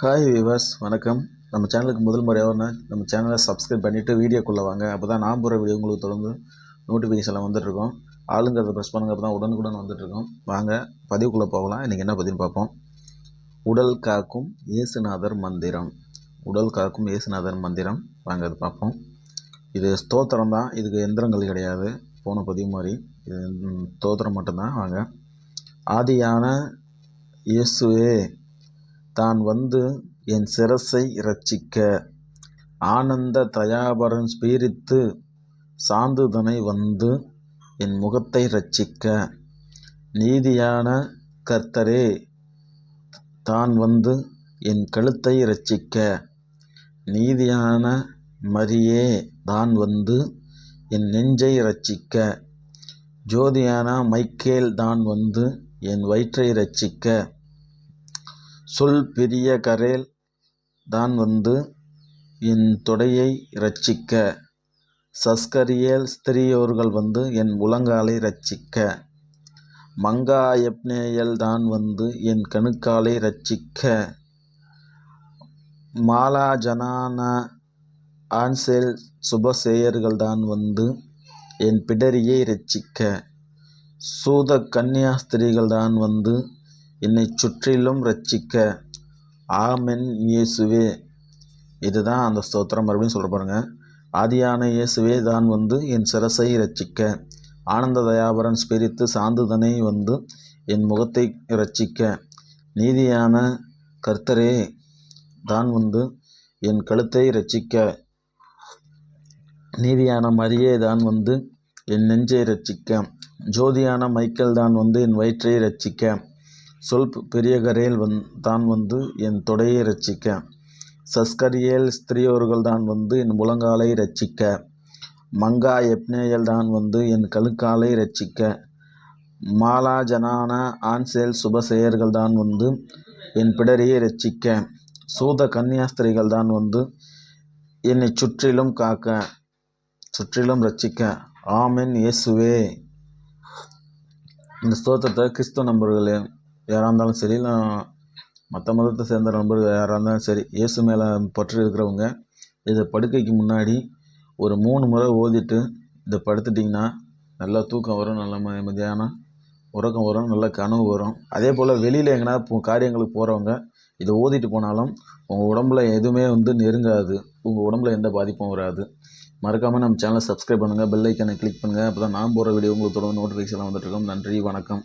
Hi விவாஸ் வணக்கம். நம்ம சேனலுக்கு முதல் முறையாக நம்ம சேனலை சப்ஸ்கிரைப் பண்ணிவிட்டு வீடியோக்குள்ளே வாங்க. அப்போ தான் நான் போகிற வீடியோ உங்களுக்கு தொடர்ந்து நோட்டிஃபிகேஷனில் வந்துட்டுருக்கோம். ஆளுங்கிறத ப்ரெஸ் பண்ணுங்க. அப்போ தான் உடனுக்குடன் வந்துட்டுருக்கோம். வாங்க பதிவுக்குள்ளே போகலாம். இன்றைக்கி என்ன பதிவு பார்ப்போம். உடல் காக்கும் இயேசுநாதர் மந்திரம். உடல் காக்கும் இயேசுநாதர் மந்திரம். வாங்க அது பார்ப்போம். இது ஸ்தோத்திரம் தான். இதுக்கு எந்திரங்கள் கிடையாது. போன பதிவு மாதிரி. இது ஸ்தோத்திரம் மட்டும்தான். வாங்க. ஆதியான இயேசுவே தான் வந்து என் சிரசை இரட்சிக்க. ஆனந்த தயாபரன் ஸ்பீரித்து சாந்துதனை வந்து என் முகத்தை இரட்சிக்க. நீதியான கர்த்தரே தான் வந்து என் கழுத்தை இரட்சிக்க. நீதியான மரியே தான் வந்து என் நெஞ்சை இரட்சிக்க. ஜோதியான மைக்கேல் தான் வந்து என் வயிற்றை இரட்சிக்க. சொல் பெரிய கரேல் தான் வந்து என் தொடையை ரட்சிக்க சஸ்கரியேல் ஸ்திரியோர்கள் வந்து என் உலங்காலை ரட்சிக்க மங்கா எப்னேயல் தான் வந்து என் கணுக்காலை ரட்சிக்க மாலா ஜனான ஆன்சேல் சுபசேயர்கள் தான் வந்து என் பிடரியை ரட்சிக்க சூத கன்னியாஸ்திரிகள் தான் வந்து என்னை சுற்றிலும் ரட்சிக்க ஆமென் இயேசுவே. இதுதான் அந்த ஸ்தோத்திரம். மறுபடியும் சொல்ல பாருங்க. ஆதியான இயேசுவே தான் வந்து என் சிரசை ரட்சிக்க ஆனந்த தயாபரன் ஸ்பிரித்து சாந்துதனை வந்து என் முகத்தை ரட்சிக்க நீதியான கர்த்தரே தான் வந்து என் கழுத்தை ரட்சிக்க நீதியான மரியே தான் வந்து என் நெஞ்சை ரட்சிக்க ஜோதியான மைக்கேல் தான் வந்து என் வயிற்றை ரட்சிக்க சொல் பெரிய கரையில் வந் தான் வந்து என் தொடையை ரட்சிக்க. சஸ்கரியேல் ஸ்திரியோர்கள் தான் வந்து என் முழங்காலை ரட்சிக்க. மங்கா எப்னேயல் தான் வந்து என் கழுக்காலை ரட்சிக்க. மாலா ஜனான ஆன்சேல் சுபசெயர்கள் தான் வந்து என் பிடரியை ரட்சிக்க. சூத கன்னியாஸ்திரிகள் தான் வந்து என்னை சுற்றிலும் காக்க சுற்றிலும் ரட்சிக்க. ஆமென் இயேசுவே. இந்த ஸ்தோத்திரத்தை கிறிஸ்துவ நம்பர்களே யாராக இருந்தாலும் சரி இல்லை மற்ற மதத்தை சேர்ந்த நண்பர்கள் யாராக இருந்தாலும் சரி இயேசு மேலே பற்று இருக்கிறவங்க இதை படுக்கைக்கு முன்னாடி ஒரு மூணு முறை ஓதிட்டு இதை படுத்துட்டிங்கன்னா நல்லா தூக்கம் வரும் நல்ல நிம்மதியான மதியானம் உறக்கம் வரும் நல்ல கனவு வரும். அதே போல் வெளியில் எங்கன்னா காரியங்களுக்கு போகிறவங்க இதை ஓதிட்டு போனாலும் உங்கள் உடம்புல எதுவுமே வந்து நெருங்காது. உங்கள் உடம்புல எந்த பாதிப்பும் வராது. மறக்காமல் நம்ம சேனலை சப்ஸ்கிரைப் பண்ணுங்கள் பெல் ஐக்கனை கிளிக் பண்ணுங்கள் அப்போ தான் நான் போகிற வீடியோ உங்களுக்கு தொடர்ந்து நோட்டிஃபிகேஷன் வந்துட்டுருக்கோம் நன்றி வணக்கம்.